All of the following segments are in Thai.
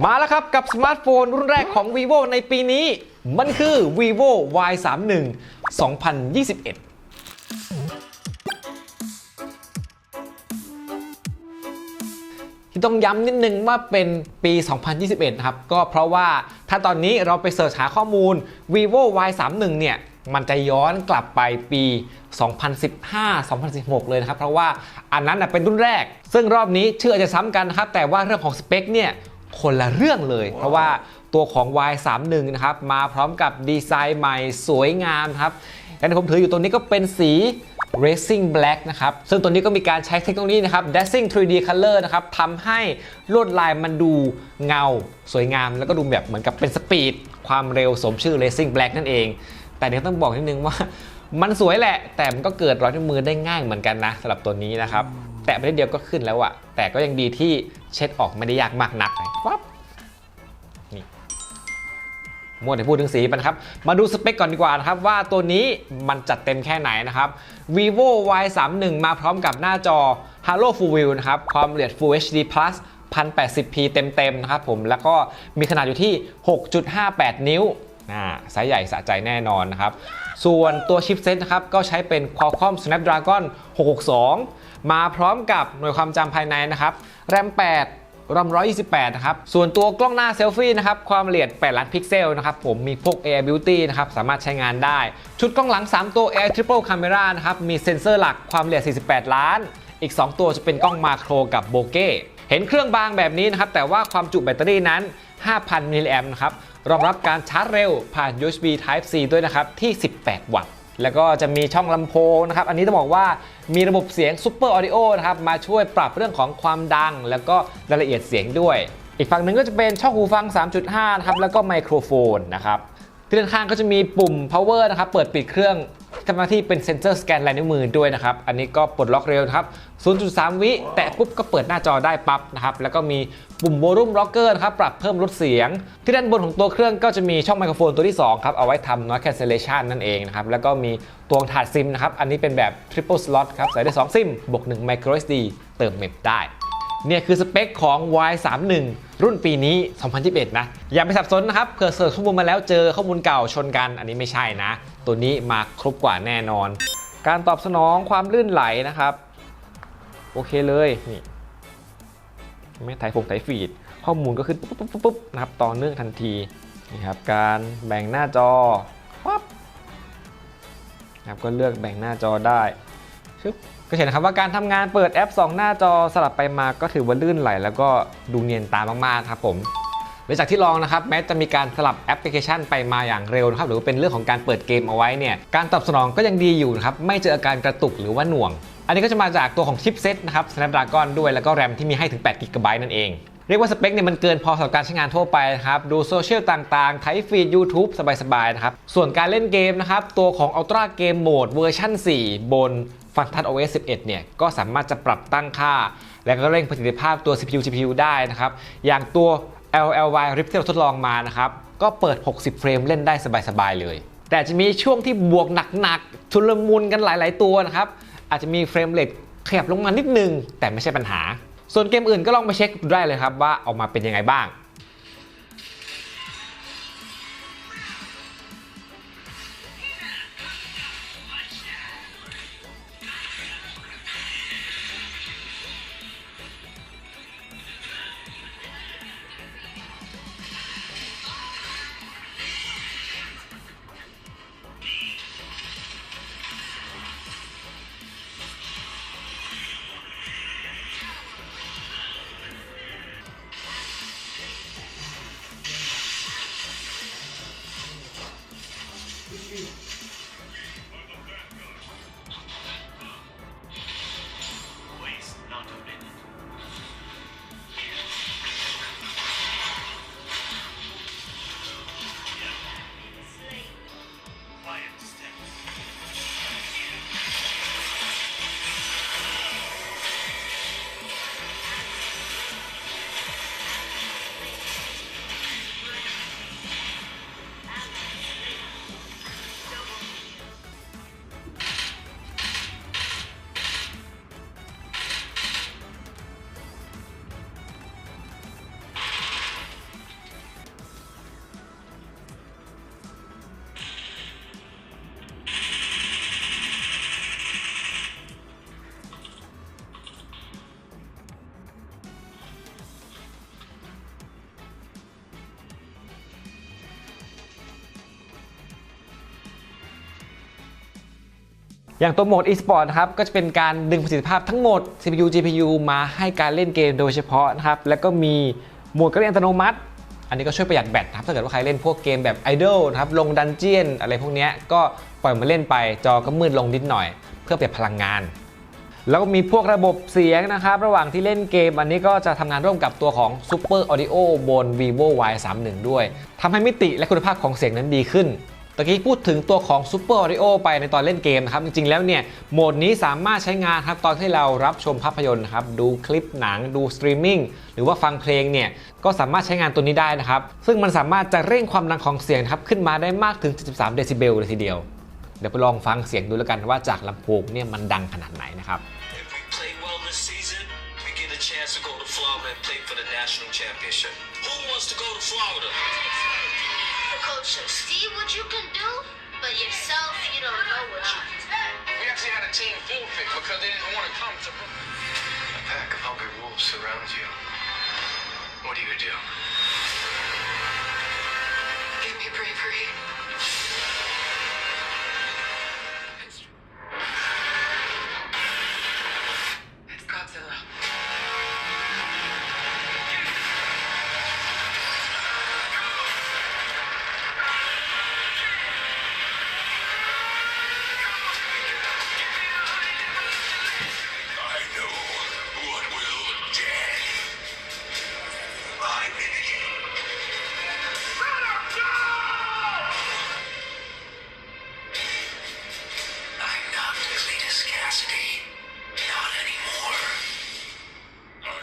มาแล้วครับกับสมาร์ทโฟนรุ่นแรกของ vivo ในปีนี้ มันคือ vivo y 3 1 2021ที่ต้องย้ำนิดนึงว่าเป็นปี 2021 นะครับ ก็เพราะว่าถ้าตอนนี้เราไปเสิร์ชหาข้อมูล vivo y 3 1เนี่ย มันจะย้อนกลับไปปี 2015-2016 เลยนะครับ เพราะว่าอันนั้นเป็นรุ่นแรก ซึ่งรอบนี้ชื่ออาจจะซ้ำกันนะครับ แต่ว่าเรื่องของสเปคเนี่ย คนละเรื่องเลย เพราะว่าตัวของ y 3 1 นะครับมาพร้อมกับดีไซน์ใหม่สวยงามครับและที่ผมถืออยู่ตรงนี้ก็เป็นสี Racing Black นะครับ ซึ่งตัวนี้ก็มีการใช้เทคโนโลยีนะครับ Dazzling 3D Color นะครับทำให้ลวดลายมันดูเงา สวยงาม แล้วก็ดูแบบเหมือนกับเป็นสปีด ความเร็วสมชื่อ Racing Black นั่นเอง แต่เดี๋ยวต้องบอกนิดนึงว่า มันสวยแหละ แต่มันก็เกิดรอยนิ้วมือได้ง่ายเหมือนกันนะสำหรับตัวนี้นะครับ แตะไปนิดเดียวก็ขึ้นแล้วอะแต่ก็ยังดีที่เช็ดออกไม่ได้ยากมากนักปั๊บมัวแต่พูดถึงสีมันครับ มาดูสเปคก่อนดีกว่านะครับ ว่าตัวนี้มันจัดเต็มแค่ไหนนะครับ vivo y 3 1มาพร้อมกับหน้าจอ Halo Full View นะครับ ความละเอียด Full HD Plus 1080p เต็มๆนะครับผมแล้วก็มีขนาดอยู่ที่ 6.58 นิ้วอ่า ไซส์ใหญ่สะใจแน่นอนนะครับ ส่วนตัวชิปเซ็ตนะครับ ก็ใช้เป็น Qualcomm Snapdragon 662 มาพร้อมกับหน่วยความจำภายในนะครับ RAM 8รอม128 นะครับ ส่วนตัวกล้องหน้าเซลฟี่นะครับ ความละเอียด 8 ล้านพิกเซลนะครับ ผมมีพวก Air Beauty นะครับ สามารถใช้งานได้ ชุดกล้องหลัง 3 ตัว Air Triple Camera นะครับ มีเซ็นเซอร์หลักความละเอียด 48 ล้าน อีก 2 ตัวจะเป็นกล้องมาโครกับโบเก้ เห็นเครื่องบางแบบนี้นะครับ แต่ว่าความจุแบตเตอรี่นั้น 5,000 มิลลิแอมป์นะครับ รองรับการชาร์จเร็วผ่าน USB Type C ด้วยนะครับที่ 18 วัตต์ แล้วก็จะมีช่องลำโพงนะครับ อันนี้ต้องบอกว่ามีระบบเสียง Super Audio นะครับ มาช่วยปรับเรื่องของความดัง แล้วก็รายละเอียดเสียงด้วย อีกฝั่งหนึ่งก็จะเป็นช่องหูฟัง 3.5 นะครับ แล้วก็ไมโครโฟนนะครับที่ด้านข้างก็จะมีปุ่ม power นะครับ เปิดปิดเครื่อง ทำหน้าที่เป็นเซ็นเซอร์สแกนลายนิ้วมือด้วยนะครับ อันนี้ก็ปลดล็อกเร็วครับ 0.3 วิ แตะปุ๊บก็เปิดหน้าจอได้ปั๊บนะครับ แล้วก็มีปุ่ม volume rocker นะครับ ปรับเพิ่มลดเสียง ที่ด้านบนของตัวเครื่องก็จะมีช่องไมโครโฟนตัวที่ 2 ครับ เอาไว้ทำ noise cancellation นั่นเองนะครับ แล้วก็มีตัวถาดซิมนะครับ อันนี้เป็นแบบ triple slot ครับ ใส่ได้ 2 ซิม บวก 1 micro SD เติมเมมได้ เนี่ยคือสเปคของ Y 3 1 รุ่นปีนี้ 2021 นะ อย่าไปสับสนนะครับเผื่อเสิร์ชข้อมูลมาแล้วเจอข้อมูลเก่าชนกัน อันนี้ไม่ใช่นะ ตัวนี้มาครบกว่าแน่นอน การตอบสนองความลื่นไหลนะครับ โอเคเลยนี่ไม่ถ่ายผงถ่ายฟีด ข้อมูลก็ขึ้นปุ๊บปุ๊บปุ๊บปุ๊บนะครับต่อเนื่องทันทีนี่ครับการแบ่งหน้าจอปั๊บนะครับก็เลือกแบ่งหน้าจอได้ ก็เห็นนะครับว่าการทำงานเปิดแอป 2 หน้าจอสลับไปมาก็ถือว่าลื่นไหล แล้วก็ดูเนียนตามากๆครับผมหลังจากที่ลองนะครับแม้จะมีการสลับแอปพลิเคชันไปมาอย่างเร็วนะครับหรือว่าเป็นเรื่องของการเปิดเกมเอาไว้เนี่ยการตอบสนองก็ยังดีอยู่นะครับไม่เจออาการกระตุกหรือว่าหน่วง อันนี้ก็จะมาจากตัวของชิปเซ็ตนะครับ Snapdragon ด้วยแล้วก็แรมที่มีให้ถึง8 g b นั่นเองเรียกว่าสเปคเนี่ยมันเกินพอสำหรับการใช้งานทั่วไปนะครับ ดูโซเชียลต่างๆไทฟีด YouTube สบายๆนะครับ ส่วนการเล่นเกมนะครับ ตัวของ Ultra Game Mode เวอร์ชัน4 บน ฟังทัด OS 11 เนี่ยก็สามารถจะปรับตั้งค่า และก็เร่งประสิทธิภาพตัว CPU GPU ได้นะครับ อย่างตัว LLY Rift ที่เราทดลองมานะครับ ก็เปิด 60 เฟรมเล่นได้สบายๆเลย แต่จะมีช่วงที่บวกหนักๆชุลมุนกันหลายๆตัวนะครับ อาจจะมีเฟรมเรทขยับลงมานิดนึง แต่ไม่ใช่ปัญหา ส่วนเกมอื่นก็ลองไปเช็คดูได้เลยครับว่าออกมาเป็นยังไงบ้าง อย่างตัวโหมด e-sport นะครับก็จะเป็นการดึงประสิทธิภาพทั้งหมด CPU GPU มาให้การเล่นเกมโดยเฉพาะนะครับแล้วก็มีโหมดการเล่นอัตโนมัติ อันนี้ก็ช่วยประหยัดแบตนะครับถ้าเกิดว่าใครเล่นพวกเกมแบบ Idol นะครับลงดันเจียนอะไรพวกนี้ก็ปล่อยมาเล่นไปจอก็มืดลงนิดหน่อย เพื่อประหยัดพลังงาน แล้วก็มีพวกระบบเสียงนะครับระหว่างที่เล่นเกม อันนี้ก็จะทำงานร่วมกับตัวของ Super Audio บน vivo y 3 1ด้วยทำให้มิติและคุณภาพของเสียงนั้นดีขึ้น ตะกี้พูดถึงตัวของ Super Audio ไปในตอนเล่นเกมนะครับ จริงๆ แล้วเนี่ย โหมดนี้สามารถใช้งานครับ ตอนที่เรารับชมภาพยนตร์นะครับ ดูคลิปหนัง ดูสตรีมมิ่ง หรือว่าฟังเพลงเนี่ย ก็สามารถใช้งานตัวนี้ได้นะครับ ซึ่งมันสามารถจะเร่งความดังของเสียงครับ ขึ้นมาได้มากถึง 73 เดซิเบลเลยทีเดียว เดี๋ยวไปลองฟังเสียงดูแล้วกันว่าจากลำโพงเนี่ยมันดังขนาดไหนนะครับ The chance to go to Florida and play for the national championship. Who wants to go to Florida? Coach, see what you can do, but yourself, you don't know what you can do. We actually had a team forfeit because they didn't want to come to. A pack of hungry wolves surrounds you. What do you do? Give me bravery.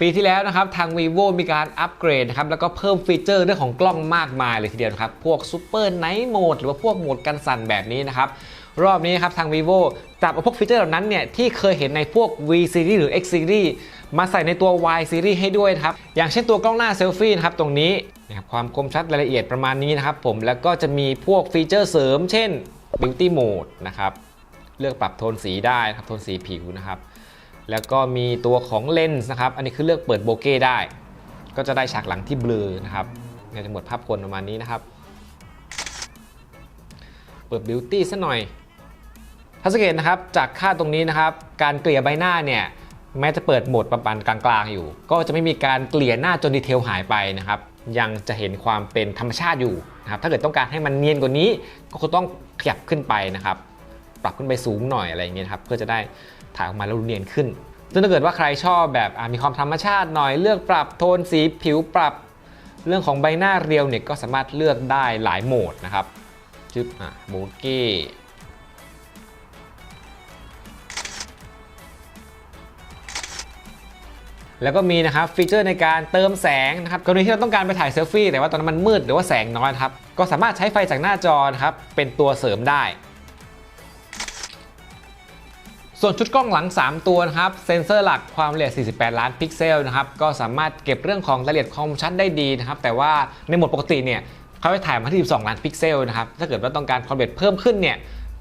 ปีที่แล้วนะครับทาง vivo มีการอัปเกรดนะครับแล้วก็เพิ่มฟีเจอร์เรื่องของกล้องมากมายเลยทีเดียวนะครับ พวก Super Night Mode หรือว่าพวกโหมดกันสั่นแบบนี้นะครับ รอบนี้ครับทาง vivo จับเอาพวกฟีเจอร์เหล่านั้นเนี่ยที่เคยเห็นในพวก V series หรือ X series มาใส่ในตัว Y series ให้ด้วยครับ อย่างเช่นตัวกล้องหน้าเซลฟี่นะครับตรงนี้นะครับความคมชัดรายละเอียดประมาณนี้นะครับผมแล้วก็จะมีพวกฟีเจอร์เสริม เช่น Beauty Mode นะครับเลือกปรับโทนสีได้ครับโทนสีผิวนะครับ แล้วก็มีตัวของเลนส์นะครับ อันนี้คือเลือกเปิดโบเก้ได้ ก็จะได้ฉากหลังที่เบลอนะครับในจะหมดภาพคนประมาณนี้นะครับ เปิดบิวตี้ซะหน่อยถ้าสังเกตนะครับจากค่าตรงนี้นะครับ การเกลี่ยใบหน้าเนี่ยแม้จะเปิดโหมดประมาณกลางๆ อยู่ ก็จะไม่มีการเกลี่ยหน้าจนดีเทลหายไปนะครับ ยังจะเห็นความเป็นธรรมชาติอยู่นะครับ ถ้าเกิดต้องการให้มันเนียนกว่านี้ ก็คงต้องขยับขึ้นไปนะครับ ปรับขึ้นไปสูงหน่อยอะไรอย่างเงี้ยครับ เพื่อจะได้ ถ่ายออกมาแล้วดูเนียนขึ้นซึ่งถ้าเกิดว่าใครชอบแบบมีความธรรมชาติหน่อยเลือกปรับโทนสีผิวปรับ เรื่องของใบหน้าเรียวเนี่ยก็สามารถเลือกได้หลายโหมดนะครับจึ๊บอะโบเก้แล้วก็มีนะครับฟีเจอร์ในการเติมแสงนะครับกรณีที่เราต้องการไปถ่ายเซลฟี่แต่ว่าตอนนั้นมันมืดหรือว่าแสงน้อยครับก็สามารถใช้ไฟจากหน้าจอนะครับเป็นตัวเสริมได้ ส่วนชุดกล้องหลัง 3 ตัวนะครับ เซ็นเซอร์หลักความละเอียด 48 ล้านพิกเซลนะครับ ก็สามารถเก็บเรื่องของรายละเอียดคมชัดได้ดีนะครับ แต่ว่าในโหมดปกติเนี่ยเขาไปถ่ายมาที่ 12 ล้านพิกเซลนะครับ ถ้าเกิดว่าต้องการความละเอียดเพิ่มขึ้นเนี่ย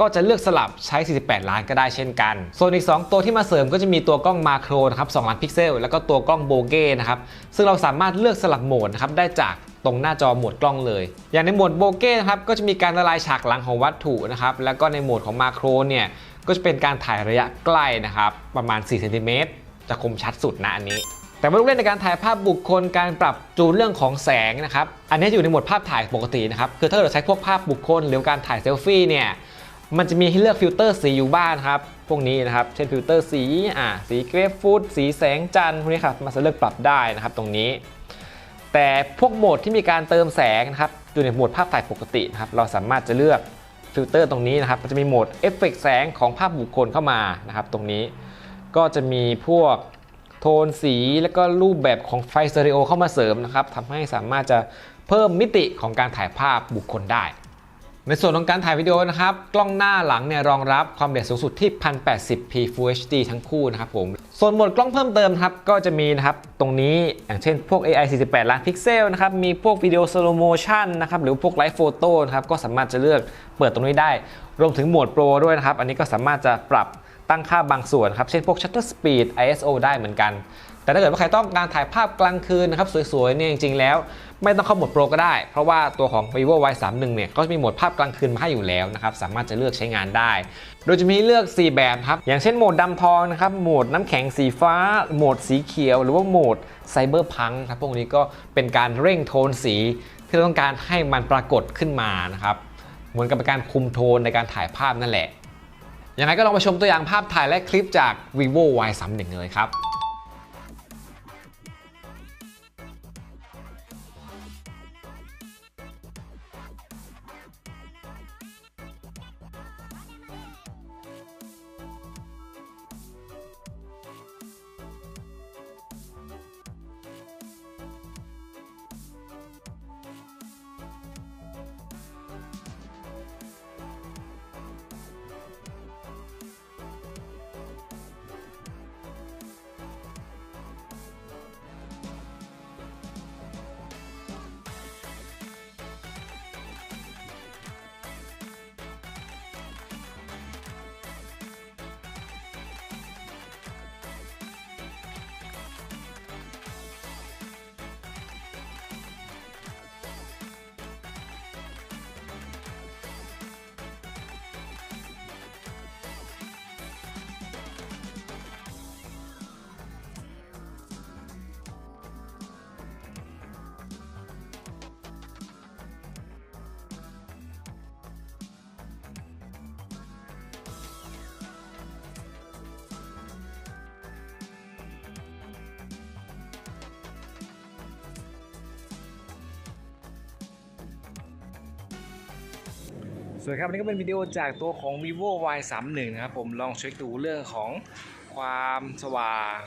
ก็จะเลือกสลับใช้ 48 ล้านก็ได้เช่นกัน ส่วนอีก 2 ตัวที่มาเสริมก็จะมีตัวกล้องมาโครนะครับ 2 ล้านพิกเซล แล้วก็ตัวกล้องโบเก้นะครับ ซึ่งเราสามารถเลือกสลับโหมดนะครับ ได้จากตรงหน้าจอโหมดกล้องเลย อย่างในโหมดโบเก้นะครับ ก็จะมีการละลายฉากหลังของวัตถุนะครับ แล้วก็ในโหมดของมาโครเนี่ย ก็จะเป็นการถ่ายระยะใกล้นะครับ ประมาณ4เซนติเมตรจะคมชัดสุดนะอันนี้ แต่ว่าลูกเล่นในการถ่ายภาพบุคคลการปรับจูนเรื่องของแสงนะครับ อันนี้อยู่ในโหมดภาพถ่ายปกตินะครับ คือถ้าเราใช้พวกภาพบุคคลหรือการถ่ายเซลฟี่เนี่ย มันจะมีให้เลือกฟิลเตอร์สีอยู่บ้างครับ พวกนี้นะครับ เช่นฟิลเตอร์สีอ่าสีเกรฟฟูดสีแสงจันทร์พวกนี้ครับมาสามารถเลือกปรับได้นะครับตรงนี้ แต่พวกโหมดที่มีการเติมแสงนะครับอยู่ในโหมดภาพถ่ายปกตินะครับ เราสามารถจะเลือก ฟิลเตอร์ตรงนี้นะครับก็จะมีโหมดเอฟเฟกต์แสงของภาพบุคคลเข้ามานะครับตรงนี้ก็จะมีพวกโทนสีและก็รูปแบบของไฟสเตอริโอเข้ามาเสริมนะครับทำให้สามารถจะเพิ่มมิติของการถ่ายภาพบุคคลได้ ในส่วนของการถ่ายวิดีโอนะครับ กล้องหน้าหลังเนี่ยรองรับความละเอียดสูงสุดที่ 1080p Full HD ทั้งคู่นะครับผม ส่วนโหมดกล้องเพิ่มเติมครับ ก็จะมีนะครับ ตรงนี้อย่างเช่นพวก AI 48 ล้านพิกเซลนะครับ มีพวกวิดีโอ slow motion นะครับ หรือพวกไลฟ์โฟโต้นะครับ ก็สามารถจะเลือกเปิดตรงนี้ได้ รวมถึงโหมดโปรด้วยนะครับ อันนี้ก็สามารถจะปรับตั้งค่าบางส่วนครับ เช่นพวก shutter speed ISO ได้เหมือนกัน แต่ถ้าเกิดว่าใครต้องการถ่ายภาพกลางคืนนะครับสวยๆเนี่ยจริงๆแล้ว ไม่ต้องเข้าโหมดโปรก็ได้ เพราะว่าตัวของ vivo y 3 1เนี่ยก็จะมีโหมดภาพกลางคืนมาให้อยู่แล้วนะครับสามารถจะเลือกใช้งานได้ โดยจะมีเลือก 4 แบบครับอย่างเช่นโหมดดำทองนะครับโหมดน้ำแข็งสีฟ้า โหมดสีเขียว หรือว่าโหมดไซเบอร์พังครับพวกนี้ก็เป็นการเร่งโทนสี ที่เราต้องการให้มันปรากฏขึ้นมานะครับเหมือนกับเป็นการคุมโทนในการถ่ายภาพนั่นแหละยังไงก็ลองมาชมตัวอย่างภาพถ่ายและคลิปจาก vivo y 3 1เลยครับ สวัสดีครับวันนี้ก็เป็นวิดีโอจากตัวของ vivo y 3 1นะครับผมลองเช็คดูเรื่องของความสว่าง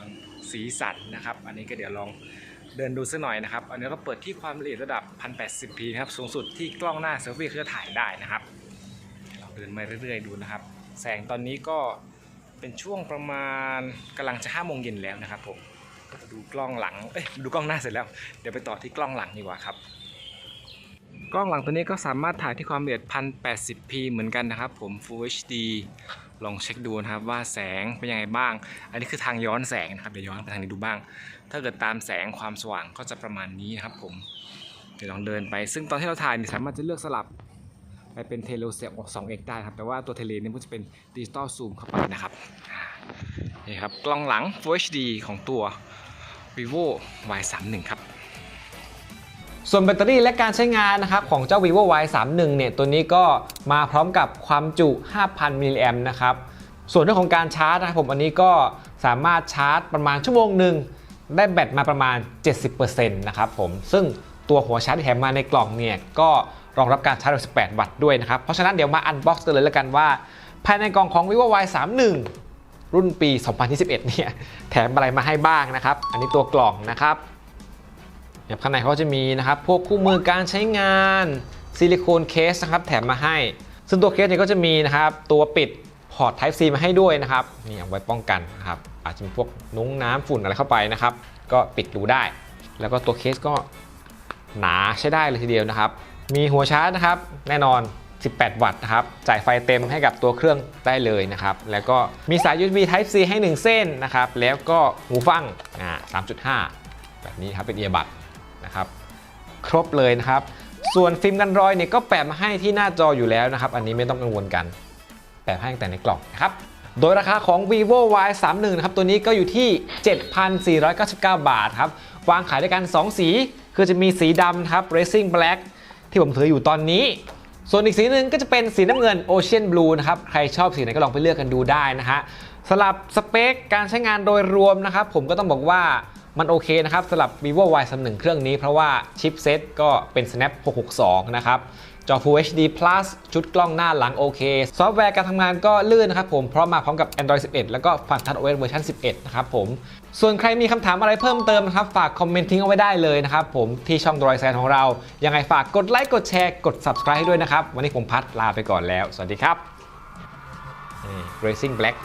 สีสันนะครับ อันนี้ก็เดี๋ยวลองเดินดูสักหน่อยนะครับ อันนี้เราเปิดที่ความละเอียดระดับ 1080p ครับสูงสุดที่กล้องหน้าเซลฟี่เขาจะถ่ายได้นะครับเราเดินมาเรื่อยๆดูนะครับ แสงตอนนี้ก็เป็นช่วงประมาณกำลังจะ5โมงเย็นแล้วนะครับผมดูกล้องหลังเอ้ยดูกล้องหน้าเสร็จแล้ว เดี๋ยวไปต่อที่กล้องหลังดีกว่าครับ กล้องหลังตัวนี้ก็สามารถถ่ายที่ความละเอียด 1080p เหมือนกันนะครับ ผม Full HD ลองเช็คดูนะครับว่าแสงเป็นยังไงบ้าง อันนี้คือทางย้อนแสงนะครับเดี๋ยวย้อนไปทางนี้ดูบ้าง ถ้าเกิดตามแสงความสว่างก็จะประมาณนี้นะครับผม เดี๋ยวลองเดินไป ซึ่งตอนที่เราถ่ายนี่สามารถจะเลือกสลับไปเป็นเทเลเซีย 2x ได้ครับ แต่ว่าตัวเทเลนี่มันจะเป็นดิจิตอลซูมเข้าไปนะครับ นี่ครับ กล้องหลัง Full HD ของตัว vivo y 3 1ครับ ส่วนแบตเตอรี่และการใช้งานนะครับของเจ้า vivo y 3 1เนี่ยตัวนี้ก็มาพร้อมกับความจุ 5,000มิลลิแอมนะครับส่วนเรื่องของการชาร์จนะครับผมอันนี้ก็สามารถชาร์จประมาณชั่วโมงหนึ่งได้แบตมาประมาณ 70%นะครับผมซึ่งตัวหัวชาร์จที่แถมมาในกล่องเนี่ยก็รองรับการชาร์จ 18 วัตต์ด้วยนะครับ เพราะฉะนั้นเดี๋ยวมาอันบ็อกซ์กันเลยแล้วกันว่า ภายในกล่องของ vivo y 3 1รุ่นปี 2021 เนี่ย แถมอะไรมาให้บ้างนะครับ อันนี้ตัวกล่องนะครับ ข้างในเขาจะมีนะครับพวกคู่มือการใช้งานซิลิโคนเคสนะครับแถมมาให้ ซึ่งตัวเคสเนี่ยก็จะมีนะครับตัวปิดพอร์ต Type C มาให้ด้วยนะครับนี่เอาไว้ป้องกันนะครับอาจจะมีพวกนุ้งน้ำฝุ่นอะไรเข้าไปนะครับ ก็ปิดดูได้ แล้วก็ตัวเคสก็หนาใช้ได้เลยทีเดียวนะครับ มีหัวชาร์จนะครับ แน่นอน 18 วัตต์นะครับ จ่ายไฟเต็มให้กับตัวเครื่องได้เลยนะครับ แล้วก็มีสาย USB Type C ให้ 1 เส้นนะครับ แล้วก็หูฟังอ่า3.5 แบบนี้ครับเป็นเอียบัดนะครับ ครบเลยนะครับ ส่วนฟิล์มกันรอยเนี่ยก็แปะมาให้ที่หน้าจออยู่แล้วนะครับ อันนี้ไม่ต้องกังวลกัน แปะให้ตั้งแต่ในกล่องนะครับโดยราคาของ vivo y 3 1นะครับตัวนี้ก็อยู่ที่ 7,499 บาทครับวางขายด้วยกัน 2 สี คือจะมีสีดำครับ racing black ที่ผมถืออยู่ตอนนี้ ส่วนอีกสีหนึ่งก็จะเป็นสีน้ำเงิน Ocean Blue นะครับ ใครชอบสีไหนก็ลองไปเลือกกันดูได้นะฮะสำหรับสเปคการใช้งานโดยรวมนะครับ ผมก็ต้องบอกว่า มันโอเคนะครับสำหรับ vivo y 3 1เครื่องนี้เพราะว่าชิปเซตก็เป็น snap 662 นะครับจอ Full HD Plus ชุดกล้องหน้าหลังโอเค ซอฟต์แวร์การทำงานก็ลื่นนะครับผมเพราะมาพร้อมกับ Android 11 แล้วก็ฝั่ง TouchOS เวอร์ชัน11 นะครับผม ส่วนใครมีคำถามอะไรเพิ่มเติมนะครับ ฝากคอมเมนต์ทิ้งเอาไว้ได้เลยนะครับผมที่ช่อง d r o i d แซนของเรา ยังไงฝากกดไลค์กดแชร์กด subscribe ให้ด้วยนะครับ วันนี้ผมพัดลาไปก่อนแล้ว สวัสดีครับ Racing Black